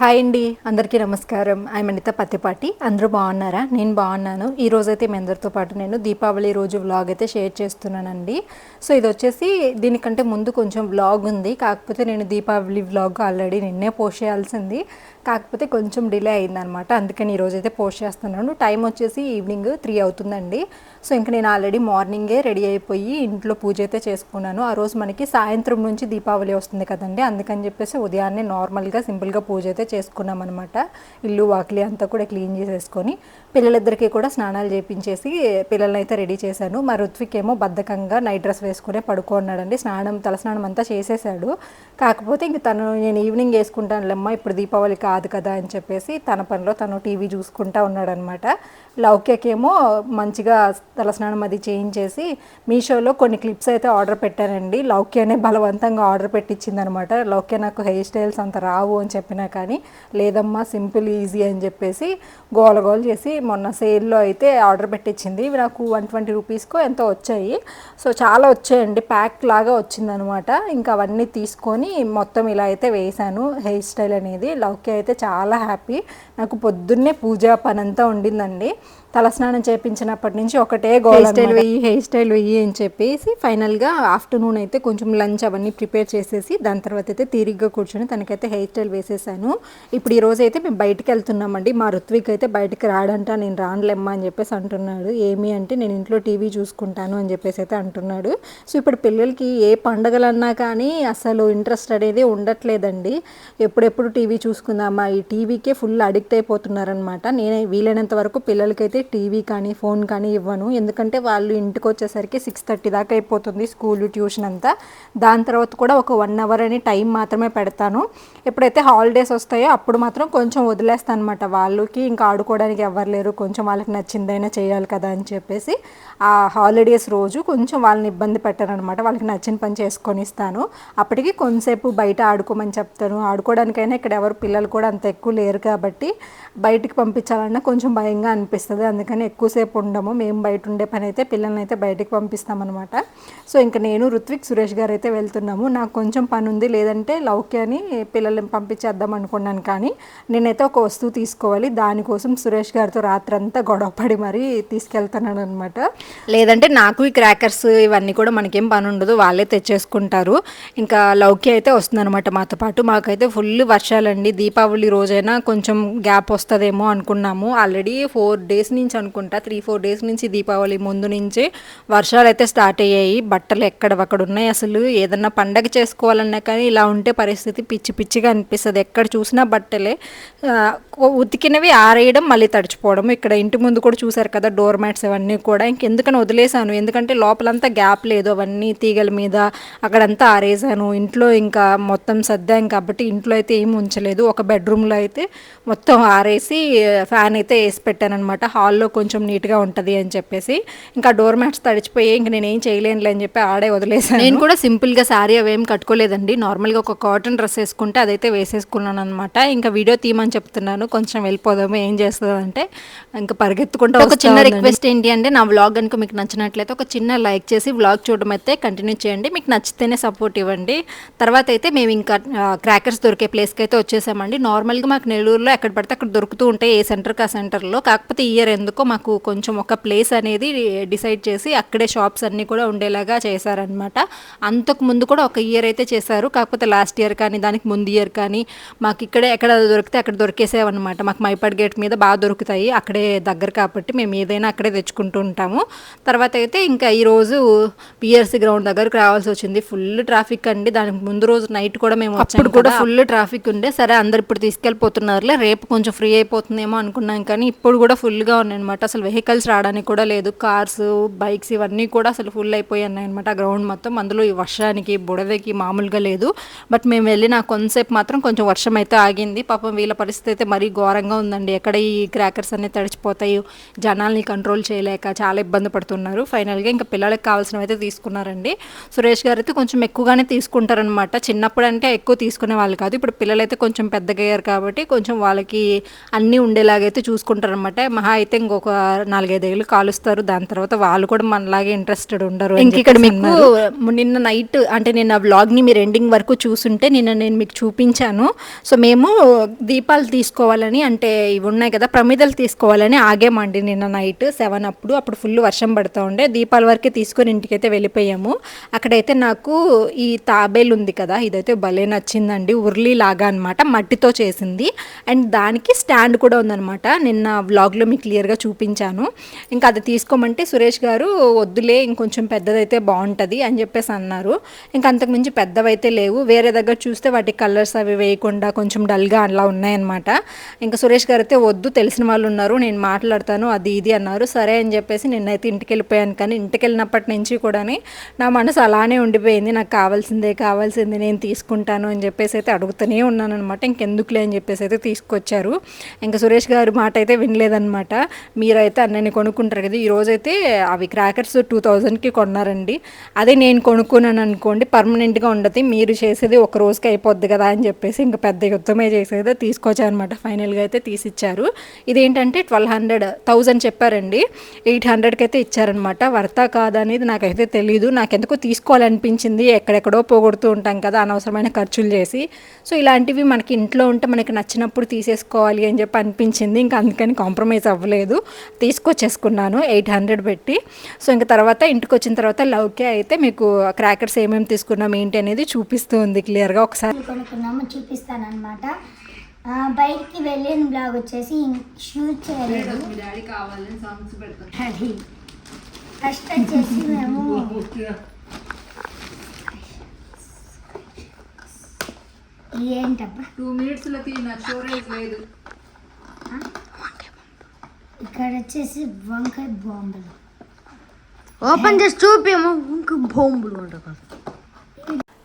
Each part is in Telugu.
హాయ్ అండి అందరికీ నమస్కారం. ఐ అనిత పత్తిపాటి. అందరూ బాగున్నారా? నేను బాగున్నాను. ఈ అయితే మీ అందరితో పాటు నేను దీపావళి రోజు వ్లాగ్ అయితే షేర్ చేస్తున్నానండి. సో ఇది వచ్చేసి దీనికంటే ముందు కొంచెం వ్లాగ్ ఉంది. కాకపోతే నేను దీపావళి వ్లాగ్ ఆల్రెడీ నిన్నే పోస్ట్ చేయాల్సింది. కాకపోతే కొంచెం డిలే అయిందనమాట. అందుకని ఈరోజు అయితే పోస్ట్ చేస్తున్నాను. టైం వచ్చేసి ఈవినింగ్ త్రీ అవుతుందండి. సో ఇంకా నేను ఆల్రెడీ మార్నింగే రెడీ అయిపోయి ఇంట్లో పూజ అయితే చేసుకున్నాను. ఆ రోజు మనకి సాయంత్రం నుంచి దీపావళి వస్తుంది కదండి. అందుకని చెప్పేసి ఉదయాన్నే నార్మల్గా సింపుల్గా పూజ అయితే చేసుకున్నాం అనమాట ఇల్లు వాకిలి అంతా కూడా క్లీన్ చేసేసుకొని పిల్లలిద్దరికీ కూడా స్నానాలు చేపించేసి పిల్లల్ని అయితే రెడీ చేశాను. మా ఋత్విక్ ఏమో బద్ధకంగా నైట్ డ్రెస్ వేసుకునే పడుకున్నాడండి స్నానం తలస్నానం అంతా చేసేసాడు కాకపోతే ఇంక తను నేను ఈవినింగ్ వేసుకుంటానులేమ్మా ఇప్పుడు దీపావళి కాదు కదా అని చెప్పేసి తన పనిలో తను టీవీ చూసుకుంటా ఉన్నాడనమాట. లౌక్యకేమో మంచిగా తలస్నానం అది చేయించేసి మీషోలో కొన్ని క్లిప్స్ అయితే ఆర్డర్ పెట్టానండి లౌక్యనే బలవంతంగా ఆర్డర్ పెట్టించింది అనమాట లౌక్య నాకు హెయిర్ స్టైల్స్ అంత రావు అని చెప్పినా కానీ లేదమ్మా సింపుల్ ఈజీ అని చెప్పేసి గోల చేసి మొన్న సేల్లో అయితే ఆర్డర్ పెట్టించింది ఇవి నాకు వన్ ట్వంటీ రూపీస్కో ఎంతో వచ్చాయి. సో చాలా వచ్చాయండి. ప్యాక్ లాగా వచ్చిందనమాట. ఇంకా అవన్నీ తీసుకొని మొత్తం ఇలా అయితే వేశాను. హెయిర్ స్టైల్ అనేది లౌక్య అయితే చాలా హ్యాపీ. నాకు పొద్దున్నే పూజా పని అంతా ఉండిందండి. తలస్నానం చేపించినప్పటి నుంచి ఒకటే గోల్ స్టైల్ వెయ్యి హెయిర్ స్టైల్ వెయ్యి అని చెప్పేసి ఫైనల్గా ఆఫ్టర్నూన్ అయితే కొంచెం లంచ్ అవన్నీ ప్రిపేర్ చేసేసి దాని తర్వాత అయితే తీరిగ్గా కూర్చొని తనకైతే హెయిర్ స్టైల్ వేసేసాను. ఇప్పుడు ఈ రోజు అయితే మేము బయటికి వెళ్తున్నామండి. మా ఋత్విక్ అయితే బయటికి రాడంట నేను రానులేమ్మా అని చెప్పేసి అంటున్నాడు. ఏమి అంటే నేను ఇంట్లో టీవీ చూసుకుంటాను అని చెప్పేసి అయితే అంటున్నాడు. సో ఇప్పుడు పిల్లలకి ఏ పండగలన్నా కానీ అసలు ఇంట్రెస్ట్ అనేది ఉండట్లేదండి. ఎప్పుడెప్పుడు టీవీ మా ఈ టీవీకే ఫుల్ అడిక్ట్ అయిపోతున్నారనమాట నేను వీలైనంత వరకు పిల్లలకైతే టీవీ కానీ ఫోన్ కానీ ఇవ్వను. ఎందుకంటే వాళ్ళు ఇంటికి వచ్చేసరికి సిక్స్ థర్టీ దాకా అయిపోతుంది స్కూల్ ట్యూషన్ అంతా. దాని తర్వాత కూడా ఒక వన్ అవర్ అని టైం మాత్రమే పెడతాను. ఎప్పుడైతే హాలిడేస్ వస్తాయో అప్పుడు మాత్రం కొంచెం వదిలేస్తాను అనమాట వాళ్ళకి ఇంకా ఆడుకోవడానికి ఎవరు లేరు. కొంచెం వాళ్ళకి నచ్చిందైనా చేయాలి కదా అని చెప్పేసి ఆ హాలిడేస్ రోజు కొంచెం వాళ్ళని ఇబ్బంది పెట్టారనమాట వాళ్ళకి నచ్చిన పని చేసుకొని ఇస్తాను. అప్పటికి కొంతసేపు బయట ఆడుకోమని చెప్తాను. ఆడుకోవడానికైనా ఇక్కడ ఎవరు పిల్లలు కూడా అంత ఎక్కువ లేరు కాబట్టి బయటికి పంపించాలన్నా కొంచెం భయంగా అనిపిస్తుంది. అందుకని ఎక్కువసేపు ఉండము. మేము బయట ఉండే పని అయితే పిల్లల్ని అయితే బయటికి పంపిస్తామన్నమాట. సో ఇంకా నేను రుత్విక్ సురేష్ గారు అయితే వెళ్తున్నాము. నాకు కొంచెం పని ఉంది లేదంటే లౌక్యాని పిల్లల్ని పంపించేద్దాం అనుకున్నాను కానీ నేనైతే ఒక వస్తువు తీసుకోవాలి. దానికోసం సురేష్ గారితో రాత్రంతా గొడవ పడి మరీ తీసుకెళ్తున్నాను అనమాట లేదంటే నాకు ఈ క్రాకర్స్ ఇవన్నీ కూడా మనకేం పని ఉండదు వాళ్ళే తెచ్చేసుకుంటారు. ఇంకా లౌక్య అయితే వస్తుందన్నమాట మాతో పాటు. మాకైతే ఫుల్ వర్షాలండి. దీపావళి రోజైనా కొంచెం గ్యాప్ వస్తుంది. వస్తుందేమో అనుకున్నాము. ఆల్రెడీ ఫోర్ డేస్ నుంచి అనుకుంటా త్రీ ఫోర్ డేస్ నుంచి దీపావళి ముందు నుంచి వర్షాలు అయితే స్టార్ట్ అయ్యాయి. బట్టలు ఎక్కడవక్కడ ఉన్నాయి అసలు? ఏదన్నా పండగ చేసుకోవాలన్నా కానీ ఇలా ఉంటే పరిస్థితి పిచ్చి పిచ్చిగా అనిపిస్తుంది. ఎక్కడ చూసినా బట్టలే. ఉతికినవి ఆరేయడం మళ్ళీ తడిచిపోవడం. ఇక్కడ ఇంటి ముందు కూడా చూసారు కదా డోర్ మ్యాట్స్ అవన్నీ కూడా. ఇంకెందుకని వదిలేసాను ఎందుకంటే లోపలంతా గ్యాప్ లేదు. అవన్నీ తీగల మీద అక్కడంతా ఆరేసాను ఇంట్లో ఇంకా మొత్తం సర్దాం కాబట్టి ఇంట్లో అయితే ఏం ఉంచలేదు. ఒక బెడ్రూమ్లో అయితే మొత్తం ఆరేసి ఫ్యాన్ అయితే వేసి పెట్టానమాట హాల్లో కొంచెం నీట్గా ఉంటుంది అని చెప్పేసి. ఇంకా డోర్ మ్యాట్స్ తడిచిపోయి ఇంక నేను ఏం చేయలేనులే అని చెప్పి ఆడే వదిలేసాను నేను కూడా సింపుల్గా శారీ అవేం కట్టుకోలేదండి. నార్మల్గా ఒక కాటన్ డ్రెస్ వేసుకుంటే అదైతే వేసేసుకున్నాను అనమాట ఇంకా వీడియో తీయమని చెప్తున్నాను. కొంచెం వెళ్ళిపోదాము ఏం చేస్తుందంటే ఇంకా పరిగెత్తుకుంటూ ఒక చిన్న రిక్వెస్ట్ ఏంటి అంటే నా వ్లాగ్ కనుక మీకు నచ్చినట్లయితే ఒక చిన్న లైక్ చేసి వ్లాగ్ చూడడం అయితే కంటిన్యూ చేయండి. మీకు నచ్చితేనే సపోర్ట్ ఇవ్వండి. తర్వాత అయితే మేము ఇంకా క్రాకర్స్ దొరికే ప్లేస్కి అయితే వచ్చేసామండి. నార్మల్గా మాకు నెల్లూరులో ఎక్కడ పడితే అక్కడ దొరుకుతూ ఉంటాయి ఏ సెంటర్కి ఆ సెంటర్లో. కాకపోతే ఇయర్ ఎందుకో మాకు కొంచెం ఒక ప్లేస్ అనేది డిసైడ్ చేసి అక్కడే షాప్స్ అన్నీ కూడా ఉండేలాగా చేశారనమాట అంతకు ముందు కూడా ఒక ఇయర్ అయితే చేశారు. కాకపోతే లాస్ట్ ఇయర్ కానీ దానికి ముందు ఇయర్ కానీ మాకు ఇక్కడే ఎక్కడ దొరికితే అక్కడ దొరికేసేవన్నమాట. మాకు మైపాడ్ గేట్ మీద బాగా దొరుకుతాయి అక్కడే దగ్గర కాబట్టి మేము ఏదైనా అక్కడే తెచ్చుకుంటూ ఉంటాము. తర్వాత అయితే ఇంకా ఈరోజు పిఆర్సీ గ్రౌండ్ దగ్గరకు రావాల్సి వచ్చింది. ఫుల్ ట్రాఫిక్ అండి. దానికి ముందు రోజు నైట్ కూడా మేము అప్పుడు కూడా ఫుల్ ట్రాఫిక్ ఉండే. సరే అందరు ఇప్పుడు తీసుకెళ్ళిపోతున్నారులే. రేపు కొంచెం ఫ్రీ అయిపోతుందేమో అనుకున్నాం కానీ ఇప్పుడు కూడా ఫుల్గా ఉన్నాయన్నమాట. అసలు వెహికల్స్ రావడానికి కూడా లేదు. కార్స్ బైక్స్ ఇవన్నీ కూడా అసలు ఫుల్ అయిపోయి ఉన్నాయి గ్రౌండ్ మొత్తం అందులో ఈ వర్షానికి బుడదకి మామూలుగా లేదు. బట్ మేము వెళ్ళిన కొంతసేపు మాత్రం కొంచెం వర్షం అయితే ఆగింది. పాపం వీళ్ళ పరిస్థితి అయితే మరీ ఘోరంగా ఉందండి. ఎక్కడ ఈ క్రాకర్స్ అన్ని తడిచిపోతాయి జనాల్ని కంట్రోల్ చేయలేక చాలా ఇబ్బంది పడుతున్నారు. ఫైనల్గా ఇంకా పిల్లలకి కావాల్సినవి అయితే తీసుకున్నారండి. సురేష్ గారు అయితే కొంచెం ఎక్కువగానే తీసుకుంటారనమాట చిన్నప్పుడు అంటే ఎక్కువ తీసుకునే వాళ్ళు కాదు. ఇప్పుడు పిల్లలైతే కొంచెం పెద్దగా అయ్యారు కాబట్టి కొంచెం వాళ్ళకి అన్నీ ఉండేలాగైతే చూసుకుంటారనమాట మహా అయితే ఇంకొక నాలుగైదేళ్ళు కాలుస్తారు. దాని తర్వాత వాళ్ళు కూడా మనలాగే ఇంట్రెస్టెడ్ ఉండరు ఇంక ఇక్కడ మీకు నిన్న నైట్ అంటే నిన్న వ్లాగ్ని మీరు ఎండింగ్ వరకు చూసుంటే నిన్న నేను మీకు చూపించాను. సో మేము దీపాలు తీసుకోవాలని అంటే ఇవి ఉన్నాయి కదా ప్రమిదలు తీసుకోవాలని ఆగామండి నిన్న నైట్ సెవెన్ అప్పుడు. అప్పుడు ఫుల్ వర్షం పడుతూ ఉండే. దీపాల వరకే తీసుకొని ఇంటికైతే వెళ్ళిపోయాము. అక్కడైతే నాకు ఈ తాబేలు ఉంది కదా ఇదైతే భలే నచ్చిందండి. ఉర్లీ లాగా అనమాట మట్టితో చేసింది. అండ్ దానికి స్టాండ్ కూడా ఉందన్నమాట. నిన్న వ్లాగ్లో మీకు క్లియర్గా చూపించాను. ఇంకా అది తీసుకోమంటే సురేష్ గారు వద్దులే ఇంకొంచెం పెద్దదైతే బాగుంటుంది అని చెప్పేసి అన్నారు. ఇంకా అంతకుమించి పెద్దవైతే లేవు. వేరే దగ్గర చూస్తే వాటి కలర్స్ అవి వేయకుండా కొంచెం డల్గా అలా ఉన్నాయన్నమాట. ఇంకా సురేష్ గారు అయితే వద్దు తెలిసిన వాళ్ళు ఉన్నారు నేను మాట్లాడతాను అది ఇది అన్నారు. సరే అని చెప్పేసి నిన్నైతే ఇంటికి వెళ్ళిపోయాను కానీ ఇంటికి వెళ్ళినప్పటి నుంచి కూడా నా మనసు అలానే ఉండిపోయింది. నాకు కావాల్సిందే కావాల్సిందే నేను తీసుకుంటాను అని చెప్పేసి అయితే అడుగుతూనే ఉన్నాను అనమాట ఇంకెందుకులే అని చెప్పేసి అయితే తీసుకొచ్చారు. ఇంకా సురేష్ గారి మాట అయితే వినలేదన్నమాట. మీరైతే అన్నని కొనుక్కుంటారు కదా ఈరోజైతే అవి క్రాకర్స్ టూ థౌజండ్కి కొన్నారండి. అదే నేను కొనుక్కున్నాను అనుకోండి పర్మనెంట్గా ఉండదు మీరు చేసేది ఒక రోజుకి అయిపోద్ది కదా అని చెప్పేసి ఇంకా పెద్ద యుద్ధమే చేసేది తీసుకొచ్చారనమాట ఫైనల్గా అయితే తీసిచ్చారు. ఇదేంటంటే ట్వెల్వ్ హండ్రెడ్ థౌజండ్ చెప్పారండి. ఎయిట్ హండ్రెడ్కి అయితే ఇచ్చారనమాట వర్త కాదనేది అనేది నాకైతే తెలియదు నాకెందుకో తీసుకోవాలనిపించింది. ఎక్కడెక్కడో పోగొడుతూ ఉంటాం కదా అనవసరమైన ఖర్చులు చేసి. సో ఇలాంటివి మనకి ఇంట్లో ఉంటే మనకి నచ్చినప్పుడు తీసేసుకోవాలి అని చెప్పి అనిపించింది. ఇంకా అందుకని కాంప్రమైజ్ అవ్వలేదు. తీసుకొచ్చేసుకున్నాను ఎయిట్ హండ్రెడ్ పెట్టి. సో ఇంకా తర్వాత ఇంటికి వచ్చిన తర్వాత లవ్కే అయితే మీకు క్రాకర్స్ ఏమేమి తీసుకున్నాం ఏంటి అనేది చూపిస్తూ ఉంది క్లియర్గా ఒకసారి. కొనుక్కున్నాము చూపిస్తాను అనమాట బయటికి వెళ్ళిన బ్లాగ్ వచ్చేసి షూట్ చేయలేదు. ఫస్ట్ వచ్చేసి మేము ఏంటబ్బా? టూ మినిట్స్లో తీన స్టోరేజ్ లేదు. ఇక్కడ వచ్చేసి వంకాయ బాంబులు ఓపెన్ చేసి చూపేమో ఇంకా బొంబులు ఉంటాయి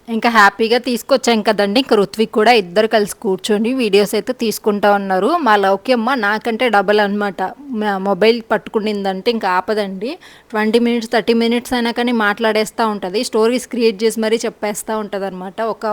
ఇంకా హ్యాపీగా తీసుకొచ్చాం కదండి. ఇంకా రుత్విక్ కూడా ఇద్దరు కలిసి కూర్చొని వీడియోస్ అయితే తీసుకుంటా ఉన్నారు. మా లౌక్యమ్మ నాకంటే డబల్ అనమాట మొబైల్ పట్టుకునిందంటే ఇంకా ఆపదండి. ట్వంటీ మినిట్స్ థర్టీ మినిట్స్ అయినా కానీ మాట్లాడేస్తూ ఉంటుంది. స్టోరీస్ క్రియేట్ చేసి మరీ చెప్పేస్తూ ఉంటుంది అనమాట ఒక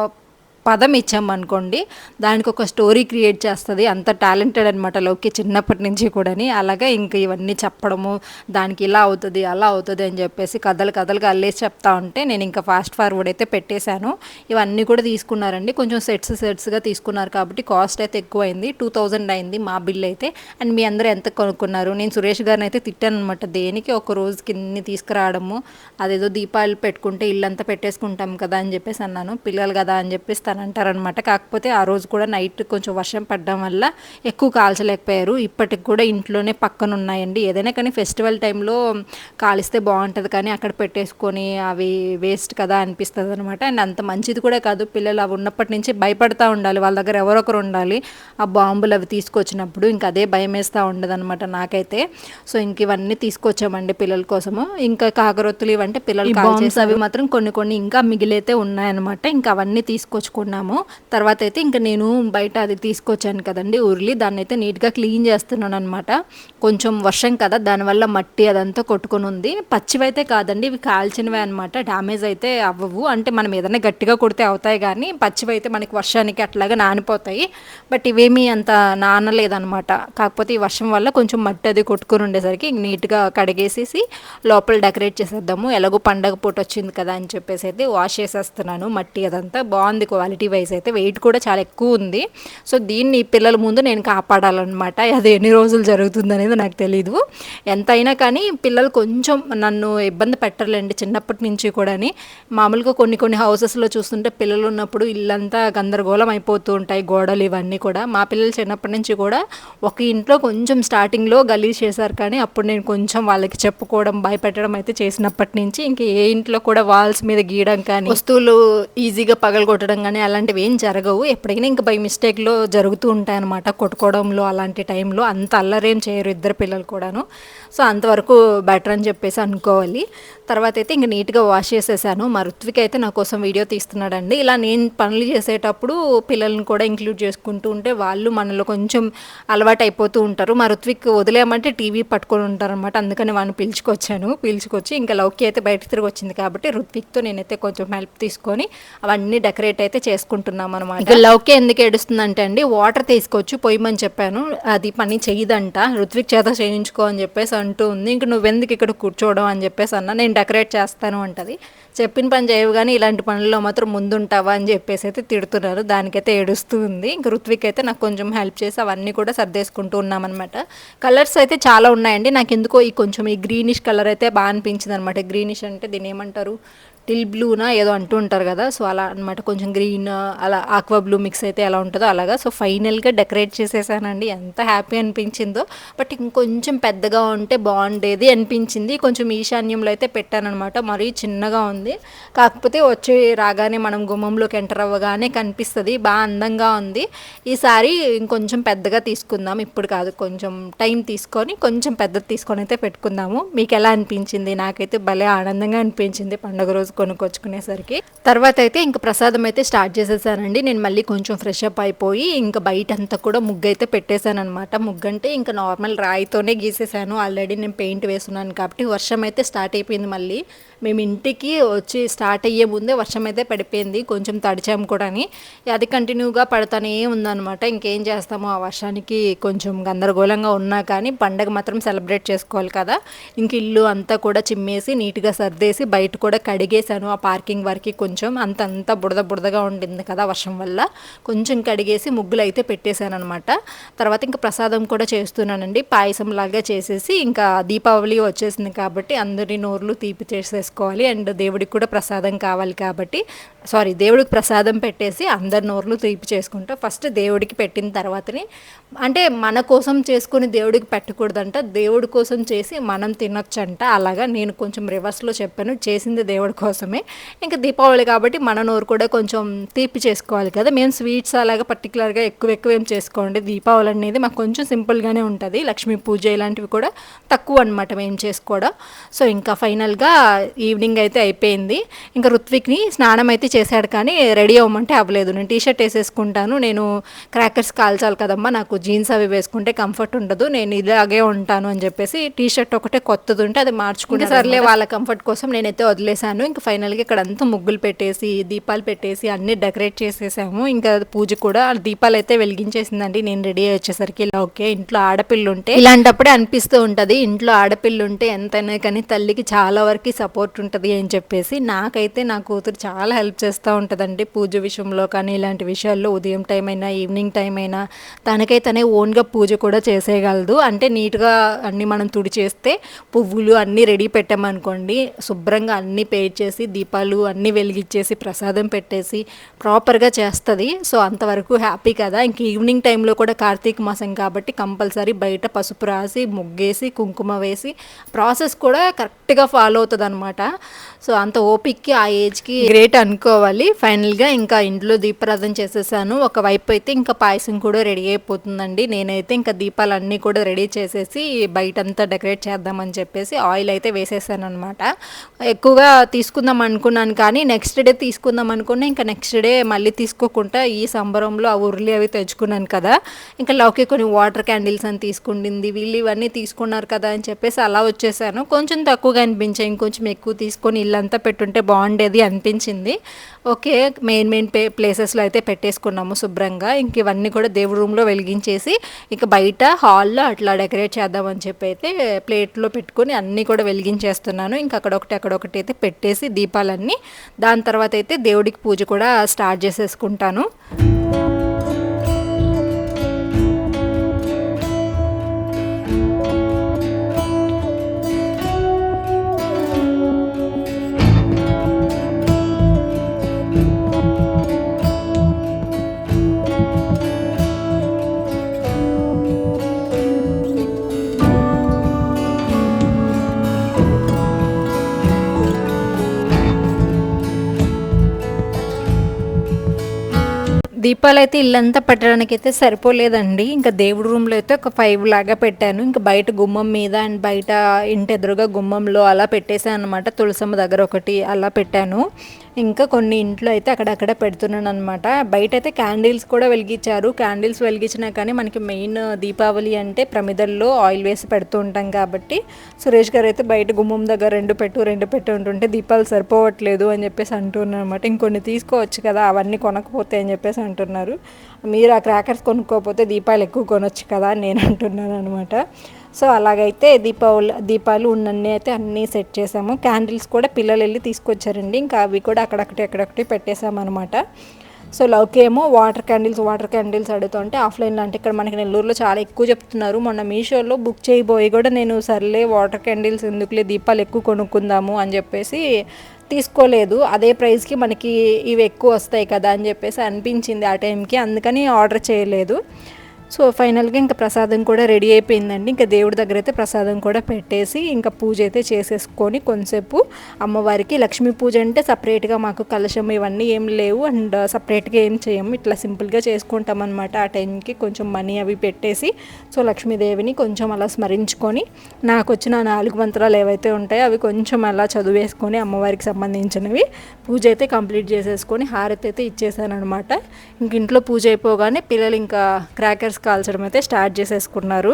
పదం ఇచ్చామనుకోండి దానికి ఒక స్టోరీ క్రియేట్ చేస్తుంది. అంత టాలెంటెడ్ అనమాట లోకి చిన్నప్పటి నుంచి కూడాని. అలాగే ఇంక ఇవన్నీ చెప్పడము దానికి ఇలా అవుతుంది అలా అవుతుంది అని చెప్పేసి కథలు కథలుగా అల్లేసి చెప్తా ఉంటే నేను ఇంకా ఫాస్ట్ ఫార్వర్డ్ అయితే పెట్టేశాను. ఇవన్నీ కూడా తీసుకున్నారండి. కొంచెం సెట్స్ సెట్స్గా తీసుకున్నారు కాబట్టి కాస్ట్ అయితే ఎక్కువైంది. టూ థౌజండ్ అయింది మా బిల్ అయితే. అండ్ మీ అందరూ ఎంత కొనుక్కున్నారు? నేను సురేష్ గారిని అయితే తిట్టాను అనమాట దేనికి ఒక రోజుకి ఇన్ని తీసుకురావడము? అదేదో దీపాలు పెట్టుకుంటే ఇల్లంతా పెట్టేసుకుంటాం కదా అని చెప్పేసి అన్నాను. పిల్లలు కదా అని చెప్పేసి తను అంటారనమాట కాకపోతే ఆ రోజు కూడా నైట్ కొంచెం వర్షం పడడం వల్ల ఎక్కువ కాల్చలేకపోయారు. ఇప్పటికి కూడా ఇంట్లోనే పక్కన ఉన్నాయండి ఏదైనా కానీ ఫెస్టివల్ టైంలో కాలిస్తే బాగుంటుంది కానీ అక్కడ పెట్టేసుకొని అవి వేస్ట్ కదా అనిపిస్తుంది అనమాట అండ్ అంత మంచిది కూడా కాదు. పిల్లలు అవి ఉన్నప్పటి నుంచి భయపడతా ఉండాలి. వాళ్ళ దగ్గర ఎవరొకరు ఉండాలి. ఆ బాంబులు అవి తీసుకొచ్చినప్పుడు ఇంకా అదే భయం వేస్తూ ఉండదు అనమాట నాకైతే. సో ఇంక ఇవన్నీ తీసుకొచ్చామండి పిల్లల కోసము. ఇంకా కాకరొత్తులు ఇవంటే పిల్లలు అవి మాత్రం కొన్ని కొన్ని ఇంకా మిగిలైతే ఉన్నాయన్నమాట ఇంకా అవన్నీ తీసుకొచ్చుకున్నాము తర్వాత అయితే ఇంకా నేను బయట అది తీసుకొచ్చాను కదండి ఉర్లి. దాన్ని అయితే నీట్గా క్లీన్ చేస్తున్నాను అనమాట కొంచెం వర్షం కదా దానివల్ల మట్టి అదంతా కొట్టుకొని ఉంది. పచ్చివైతే కాదండి ఇవి కాల్చినవే అనమాట డ్యామేజ్ అయితే అవ్వవు. అంటే మనం ఏదైనా గట్టిగా కొడితే అవుతాయి కానీ పచ్చివైతే మనకి వర్షానికి అట్లాగా నానిపోతాయి. బట్ ఇవేమీ అంత నానలేదనమాట కాకపోతే ఈ వర్షం వల్ల కొంచెం మట్టి అది కొట్టుకొని ఉండేసరికి నీట్గా కడిగేసేసి లోపల డెకరేట్ చేసేద్దాము. ఎలాగో పండగ పూట వచ్చింది కదా అని చెప్పేసి అయితే వాష్ చేసేస్తున్నాను. మట్టి అదంతా బాగుంది క్వాలిటీ వైజ్ అయితే వెయిట్ కూడా చాలా ఎక్కువ ఉంది. సో దీన్ని పిల్లల ముందు నేను కాపాడాలన్నమాట. అది ఎన్ని రోజులు జరుగుతుంది అనేది నాకు తెలీదు. ఎంతైనా కానీ పిల్లలు కొంచెం నన్ను ఇబ్బంది పెట్టర్లేండి చిన్నప్పటి నుంచి కూడాని. మామూలుగా కొన్ని కొన్ని హౌసెస్లో చూస్తుంటే పిల్లలు ఉన్నప్పుడు ఇల్లంతా గందరగోళం అయిపోతూ ఉంటాయి. గోడలు ఇవన్నీ కూడా. మా పిల్లలు చిన్నప్పటి నుంచి కూడా ఒక ఇంట్లో కొంచెం స్టార్టింగ్లో గలీజ్ చేశారు కానీ అప్పుడు నేను కొంచెం వాళ్ళకి చెప్పుకోవడం భయపెట్టడం అయితే చేసినప్పటి నుంచి ఇంకా ఏ ఇంట్లో కూడా వాల్స్ మీద గీయడం కానీ వస్తువులు ఈజీగా పగలగొట్టడం కానీ అలాంటివి ఏం జరగవు. ఎప్పుడైనా ఇంకా బై మిస్టేక్లో జరుగుతూ ఉంటాయి అనమాట కొట్టుకోవడంలో అలాంటి టైంలో అంత అల్లరేం చేయరు ఇద్దరు పిల్లలు కూడాను. సో అంతవరకు బెటర్ అని చెప్పేసి అనుకోవాలి. తర్వాత అయితే ఇంక నీట్గా వాష్ చేసేసాను. మా ఋత్విక్ అయితే నా కోసం వీడియో తీస్తున్నాడండి. ఇలా నేను పనులు చేసేటప్పుడు పిల్లల్ని కూడా ఇంక్లూడ్ చేసుకుంటూ ఉంటే వాళ్ళు మనలో కొంచెం అలవాటు అయిపోతూ ఉంటారు. మా ఋత్విక్ వదిలేయమంటే టీవీ పట్టుకొని ఉంటారనమాట అందుకని వాడిని పిలుచుకొచ్చాను. పిలుచుకొచ్చి ఇంకా లౌకి అయితే బయట తిరిగి వచ్చింది కాబట్టి ఋత్విక్తో నేనైతే కొంచెం హెల్ప్ తీసుకొని అవన్నీ డెకరేట్ అయితే చేసుకుంటున్నాం అనమాట ఇక లవ్కే ఎందుకు ఏడుస్తుందంటే అండి వాటర్ తీసుకొచ్చి పొయ్యమని చెప్పాను. అది పని చెయ్యదంట. ఋత్విక్ చేత చేయించుకో అని చెప్పేసి అంటూ ఉంది. ఇంక నువ్వెందుకు ఇక్కడ కూర్చోవడం అని చెప్పేసి అన్న నేను డెకరేట్ చేస్తాను అంటది. చెప్పిన పని చేయవు కానీ ఇలాంటి పనుల్లో మాత్రం ముందుంటావా అని చెప్పేసి అయితే తిడుతున్నారు. దానికైతే ఏడుస్తూ ఉంది. ఇంక ఋత్విక్ అయితే నాకు కొంచెం హెల్ప్ చేసి అవన్నీ కూడా సర్దేసుకుంటూ ఉన్నామన్నమాట. కలర్స్ అయితే చాలా ఉన్నాయండి. నాకు ఎందుకో ఈ కొంచెం ఈ గ్రీనిష్ కలర్ అయితే బాగా అనిపించింది అనమాట గ్రీనిష్ అంటే దీని ఏమంటారు? టిల్ బ్లూనా ఏదో అంటూ ఉంటారు కదా సో అలా అనమాట కొంచెం గ్రీన్ అలా ఆక్వా బ్లూ మిక్స్ అయితే ఎలా ఉంటుందో అలాగా. సో ఫైనల్గా డెకరేట్ చేసేసానండి. ఎంత హ్యాపీ అనిపించిందో. బట్ ఇంకొంచెం పెద్దగా ఉంటే బాగుండేది అనిపించింది. కొంచెం ఈశాన్యంలో అయితే పెట్టానమాట మరీ చిన్నగా ఉంది. కాకపోతే వచ్చి రాగానే మనం గుమ్మంలోకి ఎంటర్ అవ్వగానే కనిపిస్తుంది. బాగా అందంగా ఉంది. ఈసారి ఇంకొంచెం పెద్దగా తీసుకుందాం. ఇప్పుడు కాదు కొంచెం టైం తీసుకొని కొంచెం పెద్దది తీసుకొని అయితే పెట్టుకుందాము. మీకు ఎలా అనిపించింది? నాకైతే భలే ఆనందంగా అనిపించింది పండుగ రోజు. కొనుక్కొచ్చుకునేసరికి. తర్వాత అయితే ఇంకా ప్రసాదం అయితే స్టార్ట్ చేసేసానండి. నేను మళ్ళీ కొంచెం ఫ్రెష్ అప్ అయిపోయి ఇంకా బయట అంతా కూడా ముగ్గు అయితే పెట్టేశాను అనమాట ముగ్గు అంటే ఇంకా నార్మల్ రాయితోనే గీసేసాను. ఆల్రెడీ నేను పెయింట్ వేస్తున్నాను కాబట్టి వర్షం అయితే స్టార్ట్ అయిపోయింది మళ్ళీ. మేము ఇంటికి వచ్చి స్టార్ట్ అయ్యే ముందే వర్షం అయితే పడిపోయింది. కొంచెం తడిచాము కూడా అది కంటిన్యూగా పడతానే ఉందన్నమాట. ఇంకేం చేస్తాము ఆ వర్షానికి కొంచెం గందరగోళంగా ఉన్నా కానీ పండగ మాత్రం సెలబ్రేట్ చేసుకోవాలి కదా. ఇంక ఇల్లు అంతా కూడా చిమ్మేసి నీట్గా సర్దేసి బయట కూడా కడిగే కడిగేశాను ఆ పార్కింగ్ వరకు కొంచెం. అంత అంతా బుడద బుడదగా ఉండింది కదా వర్షం వల్ల. కొంచెం కడిగేసి ముగ్గులు అయితే పెట్టేశాను అనమాట తర్వాత ఇంకా ప్రసాదం కూడా చేస్తున్నానండి. పాయసం లాగా చేసేసి ఇంకా దీపావళి వచ్చేసింది కాబట్టి అందరి నోర్లు తీపి చేసేసుకోవాలి. అండ్ దేవుడికి కూడా ప్రసాదం కావాలి కాబట్టి సారీ దేవుడికి ప్రసాదం పెట్టేసి అందరి నోర్లు తీపి చేసుకుంటా ఫస్ట్ దేవుడికి పెట్టిన తర్వాతనే అంటే మన కోసం చేసుకుని దేవుడికి పెట్టకూడదంట. దేవుడి కోసం చేసి మనం తినొచ్చంట. అలాగా నేను కొంచెం రివర్స్లో చెప్పాను. చేసింది దేవుడి కోసమే. ఇంకా దీపావళి కాబట్టి మన నోరు కూడా కొంచెం తీపి చేసుకోవాలి కదా. మేము స్వీట్స్ అలాగా పర్టికులర్గా ఎక్కువ ఎక్కువ ఏం చేసుకోండి దీపావళి అనేది మాకు కొంచెం సింపుల్గానే ఉంటుంది. లక్ష్మీ పూజ ఇలాంటివి కూడా తక్కువ అనమాట మేము చేసుకోవడం. సో ఇంకా ఫైనల్గా ఈవినింగ్ అయితే అయిపోయింది. ఇంకా ఋత్విక్ని స్నానం అయితే చేశాడు కానీ రెడీ అవ్వమంటే అవ్వలేదు. నేను టీషర్ట్ వేసేసుకుంటాను. నేను క్రాకర్స్ కాల్చాలి కదమ్మా. నాకు జీన్స్ అవి వేసుకుంటే కంఫర్ట్ ఉండదు. నేను ఇలాగే ఉంటాను అని చెప్పేసి టీషర్ట్ ఒకటే కొత్తది ఉంటే అది మార్చుకుంటే సర్లే వాళ్ళ కంఫర్ట్ కోసం నేనైతే వదిలేశాను. ఇంకా ఫైనల్గా ఇక్కడ అంతా ముగ్గులు పెట్టేసి దీపాలు పెట్టేసి అన్నీ డెకరేట్ చేసేసాము. ఇంకా పూజ కూడా దీపాలు అయితే వెలిగించేసిందండి. నేను రెడీ వచ్చేసరికి ఇలా ఓకే ఇంట్లో ఆడపిల్ల ఉంటే ఇలాంటప్పుడే అనిపిస్తూ ఉంటుంది. ఇంట్లో ఆడపిల్ల ఉంటే ఎంతైనా కానీ తల్లికి చాలా వరకు సపోర్ట్ ఉంటుంది అని చెప్పేసి నాకైతే నా కూతురు చాలా హెల్ప్ చేస్తూ ఉంటుందండి. పూజ విషయంలో కానీ ఇలాంటి విషయాల్లో ఉదయం టైం అయినా ఈవినింగ్ టైం అయినా తనకై తనే ఓన్గా పూజ కూడా చేసేయగలదు. అంటే నీట్గా అన్నీ మనం తుడి చేస్తే పువ్వులు అన్నీ రెడీ పెట్టామనుకోండి శుభ్రంగా అన్నీ పే చేసి దీపాలు అన్నీ వెలిగించేసి ప్రసాదం పెట్టేసి ప్రాపర్గా చేస్తుంది. సో అంతవరకు హ్యాపీ కదా. ఇంక ఈవినింగ్ టైంలో కూడా కార్తీక మాసం కాబట్టి కంపల్సరీ బయట పసుపు రాసి ముగ్గేసి కుంకుమ వేసి ప్రాసెస్ కూడా కరెక్ట్గా ఫాలో అవుతుంది అనమాట సో అంత ఓపిక్కి ఆ ఏజ్కి గ్రేట్ అనుకోవాలి. ఫైనల్గా ఇంకా ఇంట్లో దీపారాధన చేసేసాను. ఒకవైపు అయితే ఇంకా పాయసం కూడా రెడీ అయిపోతుందండి. నేనైతే ఇంకా దీపాలన్నీ కూడా రెడీ చేసేసి బయటంతా డెకరేట్ చేద్దామని చెప్పేసి ఆయిల్ అయితే వేసేసాను అనమాట ఎక్కువగా తీసుకుందాం అనుకున్నాను కానీ నెక్స్ట్ డే తీసుకుందాం అనుకున్నా ఇంకా నెక్స్ట్ డే మళ్ళీ తీసుకోకుండా ఈ సంబరంలో ఆ ఉర్లి అవి తెచ్చుకున్నాను కదా. ఇంకా లౌకి కొన్ని వాటర్ క్యాండిల్స్ అని తీసుకుండింది వీళ్ళు ఇవన్నీ తీసుకున్నారు కదా అని చెప్పేసి అలా వచ్చేసాను. కొంచెం తక్కువగా అనిపించాయి ఇంకొంచెం ఎక్కువ తీసుకొని ఇల్లంతా పెట్టుంటే బాగుండేది అనిపించింది. ఓకే మెయిన్ మెయిన్ ప్లే ప్లేసెస్లో అయితే పెట్టేసుకున్నాము శుభ్రంగా. ఇంక ఇవన్నీ కూడా దేవుడి రూమ్లో వెలిగించేసి ఇక బయట హాల్లో అట్లా డెకరేట్ చేద్దామని చెప్పి అయితే ప్లేట్లో పెట్టుకొని అన్నీ కూడా వెలిగించేస్తున్నాను. ఇంకా అక్కడ ఒకటి అక్కడ ఒకటి అయితే పెట్టేసి దీపాలన్నీ. దాని తర్వాత అయితే దేవుడికి పూజ కూడా స్టార్ట్ చేసేసుకుంటాను. దీపాలు అయితే ఇల్లంతా పెట్టడానికి అయితే సరిపోలేదండి. ఇంకా దేవుడి రూమ్లో అయితే ఒక ఫైవ్ లాగా పెట్టాను. ఇంకా బయట గుమ్మం మీద అండ్ బయట ఇంటి ఎదురుగా గుమ్మంలో అలా పెట్టేశాను అనమాట తులసమ్మ దగ్గర ఒకటి అలా పెట్టాను. ఇంకా కొన్ని ఇంట్లో అయితే అక్కడక్కడ పెడుతున్నాను అనమాట బయట అయితే క్యాండిల్స్ కూడా వెలిగించారు. క్యాండిల్స్ వెలిగించినా కానీ మనకి మెయిన్ దీపావళి అంటే ప్రమిదల్లో ఆయిల్ వేసి పెడుతూ ఉంటాం కాబట్టి సురేష్ గారు అయితే బయట గుమ్మం దగ్గర రెండు పెట్టు రెండు పెట్టు ఉంటుంటే దీపాలు సరిపోవట్లేదు అని చెప్పేసి అంటున్నారు అనమాట ఇంకొన్ని తీసుకోవచ్చు కదా అవన్నీ కొనకపోతే అని చెప్పేసి అంటున్నారు. మీరు ఆ క్రాకర్స్ కొనుక్కోకపోతే దీపాలు ఎక్కువ కొనొచ్చు కదా అని నేను అంటున్నాను అనమాట సో అలాగైతే దీపావళి దీపాలు ఉన్నన్ని అయితే అన్నీ సెట్ చేసాము. క్యాండిల్స్ కూడా పిల్లలు వెళ్ళి తీసుకొచ్చారండి. ఇంకా అవి కూడా అక్కడక్కటి అక్కడక్కటి పెట్టేసామన్నమాట సో లవ్కి ఏమో వాటర్ క్యాండిల్స్ వాటర్ క్యాండిల్స్ అడుగుతుంటే ఆఫ్లైన్లో అంటే ఇక్కడ మనకి నెల్లూరులో చాలా ఎక్కువ చెప్తున్నారు. మొన్న మీషోలో బుక్ చేయబోయి కూడా నేను సర్లే వాటర్ క్యాండిల్స్ ఎందుకులే దీపాలు ఎక్కువ కొనుక్కుందాము అని చెప్పేసి తీసుకోలేదు. అదే ప్రైస్కి మనకి ఇవి ఎక్కువ వస్తాయి కదా అని చెప్పేసి అనిపించింది ఆ టైంకి అందుకని ఆర్డర్ చేయలేదు. సో ఫైనల్గా ఇంకా ప్రసాదం కూడా రెడీ అయిపోయిందండి. ఇంకా దేవుడి దగ్గర అయితే ప్రసాదం కూడా పెట్టేసి ఇంకా పూజ అయితే చేసేసుకొని కొంతసేపు అమ్మవారికి లక్ష్మీ పూజ అంటే సపరేట్గా మాకు కలశం ఇవన్నీ ఏం లేవు. అండ్ సపరేట్గా ఏం చేయము. ఇట్లా సింపుల్గా చేసుకుంటాం అనమాట ఆ టైంకి కొంచెం మనీ అవి పెట్టేసి సో లక్ష్మీదేవిని కొంచెం అలా స్మరించుకొని నాకు వచ్చిన నాలుగు మంత్రాలు ఏవైతే ఉంటాయో అవి కొంచెం అలా చదివేసుకొని అమ్మవారికి సంబంధించినవి పూజ అయితే కంప్లీట్ చేసేసుకొని హారతి అయితే ఇచ్చేసాను అనమాట ఇంక ఇంట్లో పూజ అయిపోగానే పిల్లలు ఇంకా క్రాకర్స్ కాల్చడం అయితే స్టార్ట్ చేసేసుకున్నారు.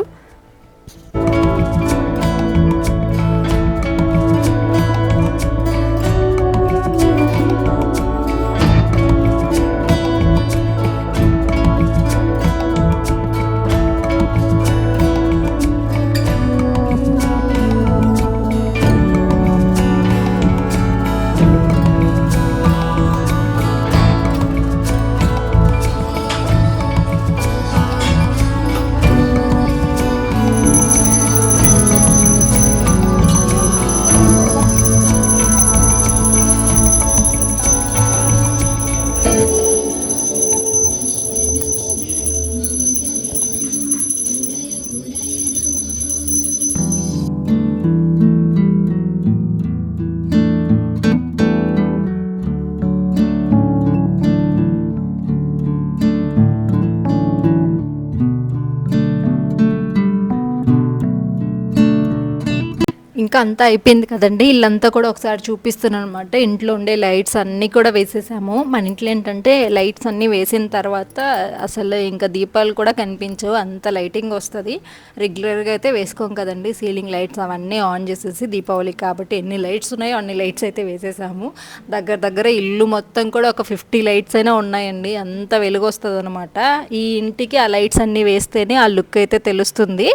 ఇంకా అంతా అయిపోయింది కదండి. ఇల్లంతా కూడా ఒకసారి చూపిస్తున్నాను అనమాట ఇంట్లో ఉండే లైట్స్ అన్నీ కూడా వేసేసాము. మన ఇంట్లో ఏంటంటే లైట్స్ అన్నీ వేసిన తర్వాత అసలు ఇంకా దీపాలు కూడా కనిపించవు. అంత లైటింగ్ వస్తుంది. రెగ్యులర్గా అయితే వేసుకోం కదండి. సీలింగ్ లైట్స్ అవన్నీ ఆన్ చేసేసి దీపావళి కాబట్టి ఎన్ని లైట్స్ ఉన్నాయో అన్ని లైట్స్ అయితే వేసేసాము. దగ్గర దగ్గర ఇల్లు మొత్తం కూడా ఒక ఫిఫ్టీ లైట్స్ అయినా ఉన్నాయండి. అంత వెలుగు వస్తుంది అనమాట ఈ ఇంటికి ఆ లైట్స్ అన్నీ వేస్తేనే ఆ లుక్ అయితే తెలుస్తుంది.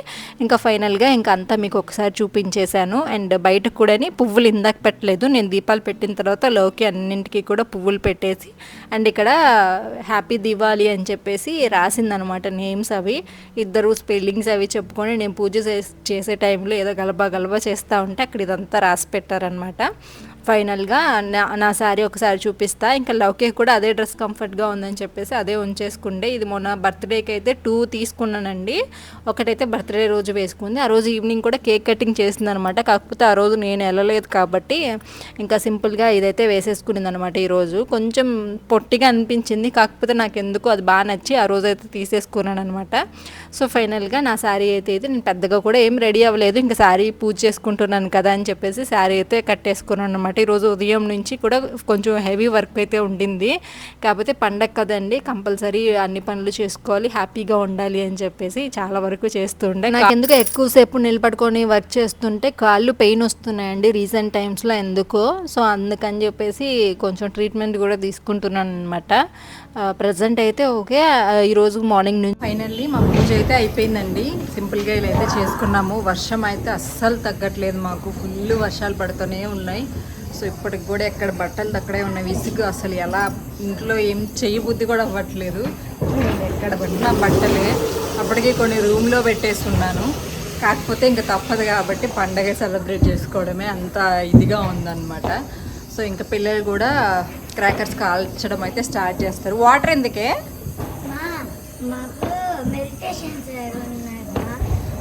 ఇంకా ఫైనల్గా ఇంకా అంతా మీకు ఒకసారి చూపించేశాను. అండ్ బయట కూడాని పువ్వులు ఇందాక పెట్టలేదు. నేను దీపాలు పెట్టిన తర్వాత లోకి అన్నింటికి కూడా పువ్వులు పెట్టేసి అండ్ ఇక్కడ హ్యాపీ దివాళీ అని చెప్పేసి రాసిందనమాట నేమ్స్ అవి. ఇద్దరు స్పెల్లింగ్స్ అవి చెప్పుకొని నేను పూజ చేసే చేసే టైంలో ఏదో గలబా గలబా చేస్తూ ఉంటే అక్కడ ఇదంతా రాసి పెట్టారనమాట. ఫైనల్గా నా నా శారీ ఒకసారి చూపిస్తా. ఇంకా లవ్కే కూడా అదే డ్రెస్ కంఫర్ట్గా ఉందని చెప్పేసి అదే ఉంచేసుకుండే ఇది మొన్న బర్త్డేకి అయితే టూ తీసుకున్నానండి. ఒకటైతే బర్త్డే రోజు వేసుకుంది. ఆ రోజు ఈవినింగ్ కూడా కేక్ కటింగ్ చేసింది అనమాట కాకపోతే ఆ రోజు నేను వెళ్ళలేదు కాబట్టి ఇంకా సింపుల్గా ఇదైతే వేసేసుకునింది అనమాట ఈరోజు కొంచెం పొట్టిగా అనిపించింది. కాకపోతే నాకు ఎందుకు అది బాగా నచ్చి ఆ రోజు అయితే తీసేసుకున్నాను అనమాట సో ఫైనల్గా నా శారీ అయితే అయితే నేను పెద్దగా కూడా ఏం రెడీ అవ్వలేదు. ఇంకా శారీ పూజ చేసుకుంటున్నాను కదా అని చెప్పేసి శారీ అయితే కట్టేసుకున్నాను అనమాట ఈరోజు ఉదయం నుంచి కూడా కొంచెం హెవీ వర్క్ అయితే ఉండింది. కాకపోతే పండగ కదండి కంపల్సరీ అన్ని పనులు చేసుకోవాలి హ్యాపీగా ఉండాలి అని చెప్పేసి చాలా వరకు చేస్తుండే. నాకు ఎందుకు ఎక్కువసేపు నిలబడుకొని వర్క్ చేస్తుంటే కాళ్ళు పెయిన్ వస్తున్నాయండి రీసెంట్ టైమ్స్లో ఎందుకో. సో అందుకని చెప్పేసి కొంచెం ట్రీట్మెంట్ కూడా తీసుకుంటున్నాను అనమాట ప్రజెంట్ అయితే ఓకే. ఈరోజు మార్నింగ్ నుంచి ఫైనల్లీ మా పూజ అయితే అయిపోయిందండి. సింపుల్గా ఇలా అయితే చేసుకున్నాము. వర్షం అయితే అస్సలు తగ్గట్లేదు మాకు. ఫుల్ వర్షాలు పడుతూనే ఉన్నాయి. సో ఇప్పటికి కూడా ఎక్కడ బట్టలు అక్కడే ఉన్నాయి విసుగు అసలు ఎలా ఇంట్లో ఏం చేయబుద్ధి కూడా అవ్వట్లేదు. ఎక్కడ పట్టినా బట్టలే. అప్పటికి కొన్ని రూమ్లో పెట్టేస్తున్నాను కాకపోతే ఇంకా తప్పదు కాబట్టి పండగ సెలబ్రేట్ చేసుకోవడమే అంత ఇదిగా ఉందన్నమాట. సో ఇంకా పిల్లలు కూడా క్రాకర్స్ కాల్చడం అయితే స్టార్ట్ చేస్తారు. వాటర్ ఎందుకే? మాకు మెడిటేషన్ సార్ ఉన్నారు. మా.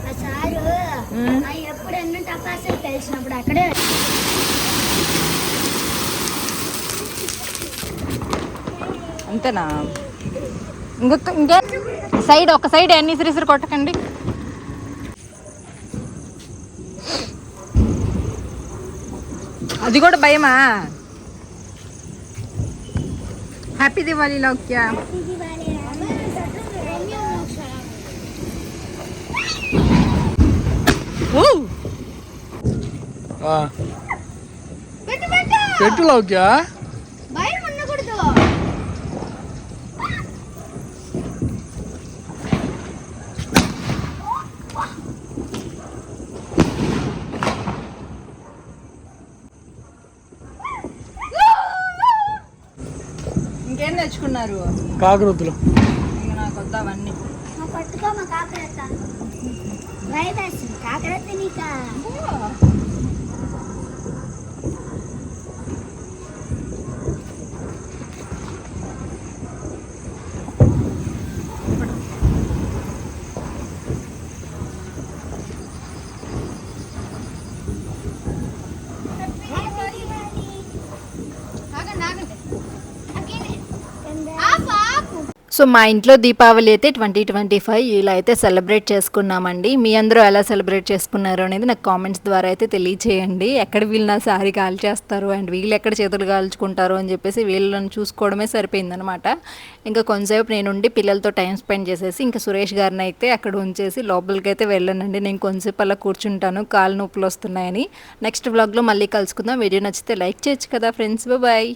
ఆ సారు మ్మ్. ఆ ఎప్పుడన్నా టపాసులు తెలిసినప్పుడు అక్కడే అంతేనా? ఇంకొక ఇంకే సైడ్ ఒక సైడ్ ఎన్ని సిరిసిరి కొట్టకండి. అది కూడా భయమా? హ్యాపీ దివాళీ లౌక్య ఆ. పెట్టు లౌక్య భయం ఉండకూడదు ఇంకేం ఇంకా నాకు వద్దు అవన్నీ మా పట్టుకో మా కాకరత్త వైరస్ కాకరత్త నీకా సో మా ఇంట్లో దీపావళి అయితే ట్వంటీ ట్వంటీ ఫైవ్ ఇలా అయితే సెలబ్రేట్ చేసుకున్నామండి. మీ అందరూ ఎలా సెలబ్రేట్ చేసుకున్నారు అనేది నాకు కామెంట్స్ ద్వారా అయితే తెలియచేయండి. ఎక్కడ వీళ్ళు నా సారీ కాల్చేస్తారు అండ్ వీళ్ళు ఎక్కడ చేతులు కాల్చుకుంటారు అని చెప్పేసి వీళ్ళని చూసుకోవడమే సరిపోయిందనమాట. ఇంకా కొంతసేపు నేను ఉండి పిల్లలతో టైం స్పెండ్ చేసేసి ఇంకా సురేష్ గారిని అయితే అక్కడ ఉంచేసి లోపలికి అయితే వెళ్ళానండి. నేను కొంతసేపు అలా కూర్చుంటాను. కాలు నొప్పులు వస్తున్నాయని. నెక్స్ట్ వ్లాగ్లో మళ్ళీ కలుసుకుందాం. వీడియో నచ్చితే లైక్ చేయొచ్చు కదా ఫ్రెండ్స్. బాయ్.